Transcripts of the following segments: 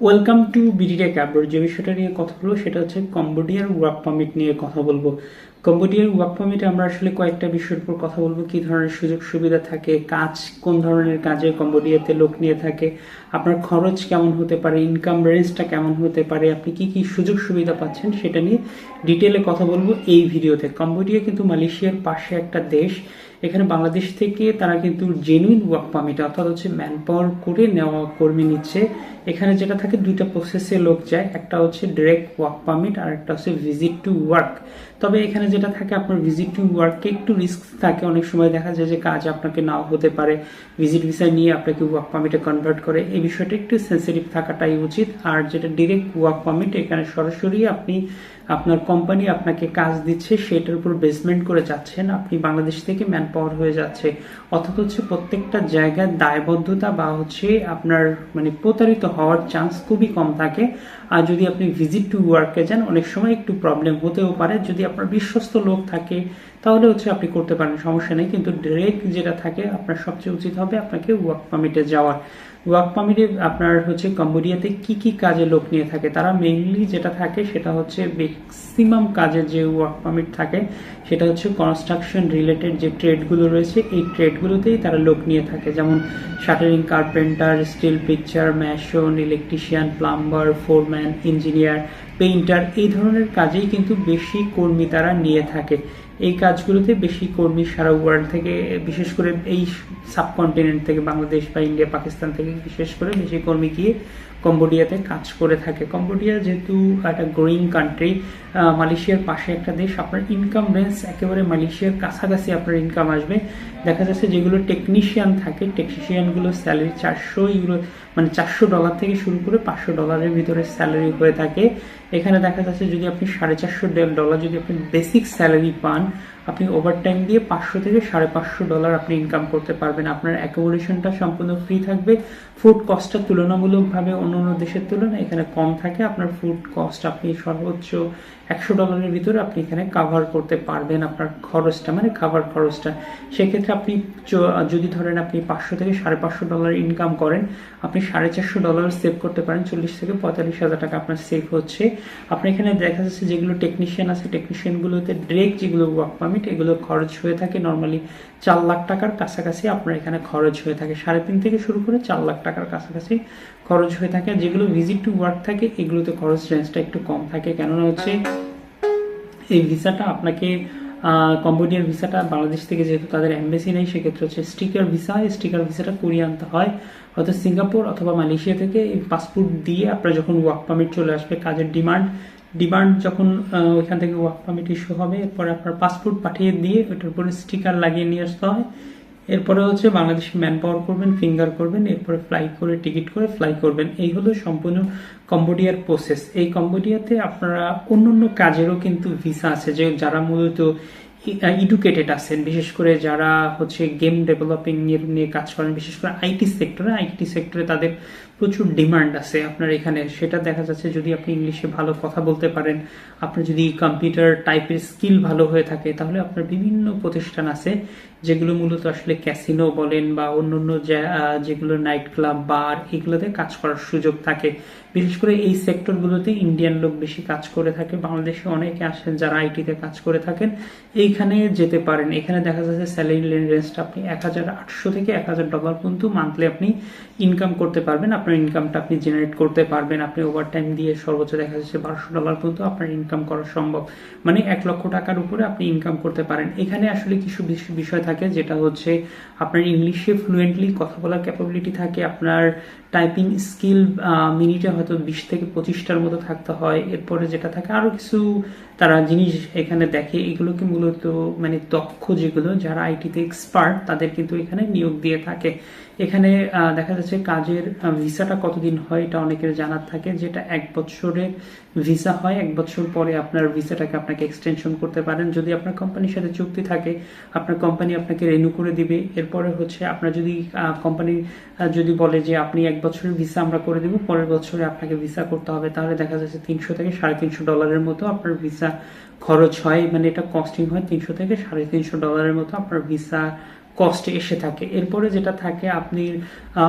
Welcome to বিডিটা ক্যাবর যে বিষয়টা নিয়ে কথা বলব, সেটা হচ্ছে কম্বোডিয়ার ওয়ার্ক পারমিট নিয়ে কথা বলব। কম্বোডিয়ার ওয়ার্ক পারমিটে আমরা আসলে কয়েকটা বিষয়ের উপর কথা বলব। কি ধরনের সুযোগ সুবিধা থাকে? কাজ কোন ধরনের কাজে কম্বোডিয়াতে লোক নিয়ে থাকে? আপনার খরচ কেমন হতে পারে? ইনকাম রেঞ্জটা কেমন হতে পারে? আপনি কি কি সুযোগ সুবিধা পাচ্ছেন সেটা নিয়ে ডিটেলে কথা বলব এই ভিডিওতে। কম্বোডিয়া কিন্তু মালয়েশিয়ার পাশে একটা দেশ। এখানে বাংলাদেশ থেকে তারা কিন্তু জেনুইন ওয়ার্ক পারমিট অর্থাৎ হচ্ছে ম্যান পাওয়ার করে নেওয়া কর্মী নিচ্ছে। এখানে যেটা থাকে, দুইটা প্রসেসে লোক যায়। একটা হচ্ছে ডিরেক্ট ওয়ার্ক পারমিট আর একটা হচ্ছে ভিজিট টু ওয়ার্ক তবে এখানে যেটা থাকে আপনার ভিজিট টু ওয়ার্কে একটু রিস্ক থাকে। অনেক সময় দেখা যায় যে কাজ আপনাকে নাও হতে পারে। ভিজিট ভিসা নিয়ে আপনাকে ওয়ার্ক পারমিটে কনভার্ট করে। এই বিষয়টা একটু সেন্সিটিভ থাকাটাই উচিত। আর যেটা ডিরেক্ট ওয়ার্ক পারমিট এখানে সরাসরি আপনি আপনার কোম্পানি আপনাকে কাজ দিচ্ছে, সেটার উপর বেসমেন্ট করে যাচ্ছেন, আপনি বাংলাদেশ থেকে ম্যান পাওয়ার হয়ে যাচ্ছে। অথচ হচ্ছে প্রত্যেকটা জায়গায় দায়বদ্ধতা বা হচ্ছে আপনার মানে প্রতারিত হওয়ার চান্স খুবই কম থাকে। আর যদি আপনি ভিজিট টু ওয়ার্কে যান, অনেক সময় একটু প্রবলেম হতেও পারে। যদি আপনার বিশ্বস্ত লোক থাকে তাহলে হচ্ছে আপনি করতে পারেন, সমস্যা নেই। কিন্তু ডিরেক্ট যেটা থাকে, আপনার সবচেয়ে উচিত হবে আপনাকে ওয়ার্ক পারমিটে যাওয়ার। ওয়ার্ক পারমিটে আপনার হচ্ছে কম্বোডিয়াতে কি কি কাজে লোক নিয়ে থাকে? তারা মেইনলি যেটা থাকে, সেটা হচ্ছে ম্যাক্সিমাম কাজে যে ওয়ার্ক পারমিট থাকে, সেটা হচ্ছে কনস্ট্রাকশন রিলেটেড যে ট্রেডগুলো রয়েছে, এই ট্রেডগুলোতেই তারা লোক নিয়ে থাকে। যেমন shuttering carpenter steel picture mason electrician plumber foreman engineer painter এই ধরনের কাজেই কিন্তু বেশি কর্মী তারা নিয়ে থাকে। এই কাজগুলোতে বেশি কর্মী সারা ওয়ার্ল্ড থেকে, বিশেষ করে এই সাবকন্টিনেন্ট থেকে, বাংলাদেশ বা ইন্ডিয়া, পাকিস্তান থেকে বিশেষ করে বেশি কর্মী গিয়ে কম্বোডিয়াতে কাজ করে থাকে। কম্বোডিয়া যেহেতু একটা গ্রোয়িং কান্ট্রি মালয়েশিয়ার পাশে একটা দেশ, আপনার ইনকাম রেঞ্জ একেবারে মালয়েশিয়ার কাছাকাছি আপনার ইনকাম আসবে। দেখা যাচ্ছে যেগুলো টেকনিশিয়ান থাকে টেকনিশিয়ানগুলো স্যালারি চারশো ইউরো মানে চারশো ডলার থেকে শুরু করে পাঁচশো ডলারের ভিতরে স্যালারি হয়ে থাকে। এখানে দেখা যাচ্ছে যদি আপনি সাড়ে চারশো ডলার যদি আপনি বেসিক স্যালারি পান আপনি ওভারটাইম দিয়ে পাঁচশো থেকে সাড়ে পাঁচশো ডলার আপনি ইনকাম করতে পারবেন। আপনার অ্যাকোমোডেশনটা সম্পূর্ণ ফ্রি থাকবে। ফুড কস্টটা তুলনামূলকভাবে অন্য অন্য দেশের তুলনায় এখানে কম থাকে। আপনার ফুড কস্ট আপনি সর্বোচ্চ একশো ডলারের ভিতরে আপনি এখানে কাভার করতে পারবেন আপনার খরচটা মানে খাবার খরচটা। সেক্ষেত্রে আপনি যদি ধরেন আপনি পাঁচশো থেকে সাড়ে পাঁচশো ডলার ইনকাম করেন, আপনি সাড়ে চারশো ডলার সেভ করতে পারেন, চল্লিশ থেকে পঁয়তাল্লিশ হাজার টাকা আপনার সেভ হচ্ছে। আপনি এখানে দেখা যাচ্ছে যেগুলো টেকনিশিয়ান আছে টেকনিশিয়ানগুলোতে ডিরেক্ট যেগুলো ওয়ার্ক পারমিট এগুলো খরচ হয়ে থাকে নর্মালি চার লাখ টাকার কাছাকাছি আপনার এখানে খরচ হয়ে থাকে। সাড়ে তিন থেকে শুরু করে চার লাখ টাকার কাছাকাছি খরচ হয়ে থাকে। যেগুলো ভিজিট টু ওয়ার্ক থাকে, এগুলোতে খরচ রেঞ্জটা একটু কম থাকে। কেননা হচ্ছে এই ভিসাটা আপনাকে কম্বোডিয়ার ভিসাটা বাংলাদেশ থেকে যেহেতু তাদের এম্বাসি নেই, সেক্ষেত্রে হচ্ছে স্টিকার ভিসা স্টিকার ভিসাটা করিয়ে আনতে হয়। হয়তো সিঙ্গাপুর অথবা মালয়েশিয়া থেকে এই পাসপোর্ট দিয়ে আপনার যখন ওয়ার্ক পারমিট চলে আসবে, কাজের ডিমান্ড ডিমান্ড যখন ওইখান থেকে ওয়ার্ক পারমিট ইস্যু হবে, এরপরে আপনার পাসপোর্ট পাঠিয়ে দিয়ে ওইটার উপরে স্টিকার লাগিয়ে নিয়ে আসতে হয়। এরপরে হচ্ছে বাংলাদেশে ম্যান পাওয়ার করবেন ফিঙ্গার করবেন, এরপরে ফ্লাই করে টিকিট করে ফ্লাই করবেন। এই হলো সম্পূর্ণ কম্বোডিয়ার প্রসেস এই কম্বোডিয়াতে আপনারা অন্য অন্য কাজেরও কিন্তু ভিসা আছে, যে যারা মূলত এডুকেটেড আছেন, বিশেষ করে যারা হচ্ছে গেম ডেভেলপিং নিয়ে কাজ করেন, বিশেষ করে আইটি সেক্টরে আইটি সেক্টরে তাদের প্রচুর ডিমান্ড আছে আপনার এখানে। সেটা দেখা যাচ্ছে যদি আপনি ইংলিশে ভালো কথা বলতে পারেন, আপনার যদি কম্পিউটার টাইপের স্কিল ভালো হয়ে থাকে, তাহলে আপনার বিভিন্ন প্রতিষ্ঠান আছে যেগুলো মূলত আসলে ক্যাসিনো বলেন বা অন্য অন্য যেগুলো নাইট ক্লাব, বার এগুলোতে কাজ করার সুযোগ থাকে। বিশেষ করে এই সেক্টরগুলোতে ইন্ডিয়ান লোক বেশি কাজ করে থাকে, বাংলাদেশে অনেকে আসেন যারা আইটিতে কাজ করে থাকেন। এইখানে যেতে পারেন। এখানে দেখা যাচ্ছে স্যালারি রেঞ্জটা আপনি এক হাজার আটশো থেকে এক হাজার ডলার পর্যন্ত মান্থলি আপনি ইনকাম করতে পারবেন। আপনার ইনকামটা আপনি জেনারেট করতে পারবেন। আপনি ওভার টাইম দিয়ে সর্বোচ্চ দেখা যাচ্ছে বারোশো ডলার পর্যন্ত আপনার ইনকাম করা সম্ভব। মানে এক লক্ষ টাকার উপরে আপনি ইনকাম করতে পারেন। এখানে আসলে কিছু বিষয় থাকে, যেটা হচ্ছে আপনার ইংলিশে ফ্লুয়েন্টলি কথা বলার ক্যাপাবিলিটি থাকে, আপনার টাইপিং স্কিল মিনিটে হয়তো বিশ থেকে পঁচিশটার মতো থাকতে হয়। এরপরে যেটা থাকে আরও কিছু তারা জিনিস এখানে দেখে। এগুলোকে মূলত মানে দক্ষ যেগুলো, যারা আইটিতে এক্সপার্ট তাদের কিন্তু এখানে নিয়োগ দিয়ে থাকে। এখানে দেখা যাচ্ছে কাজের ভিসাটা কতদিন হয় এটা অনেকের জানার থাকে, যেটা এক বছরের ভিসা হয়, এক বছর পরে আপনার ভিসাটাকে আপনাকে এক্সটেনশন করতে পারেন। যদি আপনার কোম্পানির সাথে চুক্তি থাকে, আপনার কোম্পানি আপনাকে রেনু করে দিবে। এরপরে হচ্ছে আপনার যদি কোম্পানি যদি বলে যে আপনি এক বছরের ভিসা আমরা করে দেবো, পরের বছরে আপনাকে ভিসা করতে হবে, তাহলে দেখা যাচ্ছে তিনশো থেকে সাড়ে তিনশো ডলারের মতো আপনার ভিসা খরচ হয়। মানে এটা কস্টিং হয় তিনশো থেকে সাড়ে তিনশো ডলারের মতো আপনার ভিসা কস্ট এসে থাকে। এরপরে যেটা থাকে, আপনি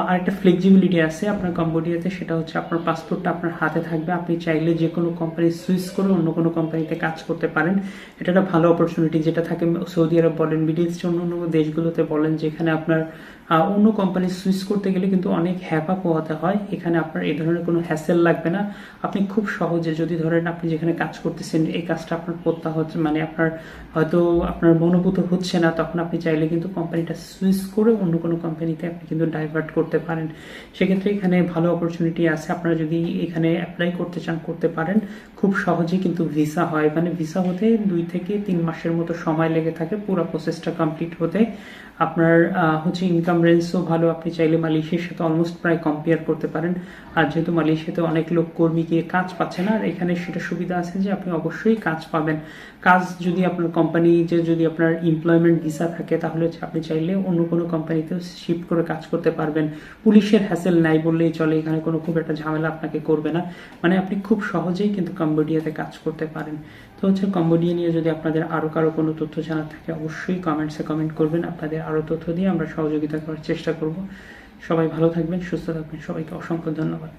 আরেকটা ফ্লেক্সিবিলিটি আছে আপনার কম্বোডিয়াতে সেটা হচ্ছে আপনার পাসপোর্টটা আপনার হাতে থাকবে। আপনি চাইলে যে কোনো কোম্পানি সুইচ করে অন্য কোনো কোম্পানিতে কাজ করতে পারেন। এটা একটা ভালো অপরচুনিটি যেটা থাকে, সৌদি আরব বলেন মিডিল ইস্ট অন্য অন্য দেশগুলোতে বলেন, যেখানে আপনার অন্য কোম্পানি সুইচ করতে গেলে কিন্তু অনেক হ্যাপা পোহাতে হয়। এখানে আপনার এই ধরনের কোনো হ্যাসেল লাগবে না। আপনি খুব সহজে যদি ধরেন আপনি যেখানে কাজ করতেছেন, এই কাজটা আপনার প্রত্যাহ মানে আপনার হয়তো আপনার মনোভূত হচ্ছে না, তখন আপনি চাইলে কিন্তু কোম্পানিটা সুইচ করে অন্য কোনো কোম্পানিতে আপনি কিন্তু ডাইভার্ট করতে পারেন। সেক্ষেত্রে এখানে ভালো অপরচুনিটি আছে। আপনারা যদি এখানে অ্যাপ্লাই করতে চান, করতে পারেন। খুব সহজে কিন্তু ভিসা হয়। মানে ভিসা হতে দুই থেকে তিন মাসের মতো সময় লেগে থাকে। পুরো প্রসেসটা কমপ্লিট হতে। আপনার হচ্ছে ইনকাম রেঞ্জও ভালো, আপনি চাইলে মালয়েশিয়ার সাথে অলমোস্ট প্রায় কম্পেয়ার করতে পারেন। আর যেহেতু মালয়েশিয়াতে অনেক লোক কর্মী গিয়ে কাজ পাচ্ছে না, আর এখানে সেটা সুবিধা আছে যে আপনি অবশ্যই কাজ পাবেন। কাজ যদি আপনার কোম্পানি যে যদি আপনার এমপ্লয়মেন্ট ভিসা থাকে, তাহলে হচ্ছে আপনি চাইলে অন্য কোনো কোম্পানিতেও শিফট করে কাজ করতে পারবেন। পুলিশের হ্যাসেল নাই বললেই চলে, এখানে কোনো খুব একটা ঝামেলা আপনাকে করবে না। মানে আপনি খুব সহজেই কিন্তু কম্বোডিয়াতে কাজ করতে পারেন। তো হচ্ছে কম্বোডিয়া নিয়ে যদি আপনাদের আরও কারও কোনো তথ্য জানার থাকে, অবশ্যই কমেন্টসে কমেন্ট করবেন। আপনাদের আরও তথ্য দিয়ে আমরা সহযোগিতা করার চেষ্টা করব। সবাই ভালো থাকবেন, সুস্থ থাকবেন। সবাইকে অসংখ্য ধন্যবাদ।